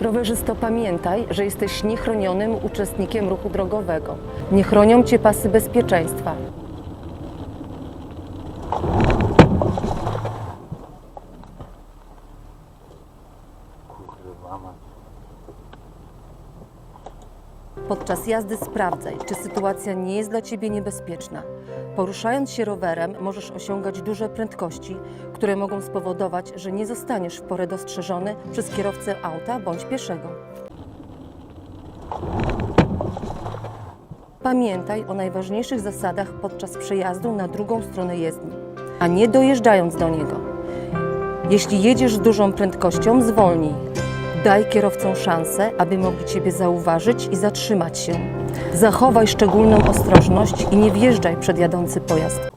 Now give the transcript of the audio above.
Rowerzysto, pamiętaj, że jesteś niechronionym uczestnikiem ruchu drogowego. Nie chronią cię pasy bezpieczeństwa. Podczas jazdy sprawdzaj, czy sytuacja nie jest dla ciebie niebezpieczna. Poruszając się rowerem, możesz osiągać duże prędkości, które mogą spowodować, że nie zostaniesz w porę dostrzeżony przez kierowcę auta bądź pieszego. Pamiętaj o najważniejszych zasadach podczas przejazdu na drugą stronę jezdni, a nie dojeżdżając do niego. Jeśli jedziesz z dużą prędkością, zwolnij. Daj kierowcom szansę, aby mogli Ciebie zauważyć i zatrzymać się. Zachowaj szczególną ostrożność i nie wjeżdżaj przed jadący pojazd.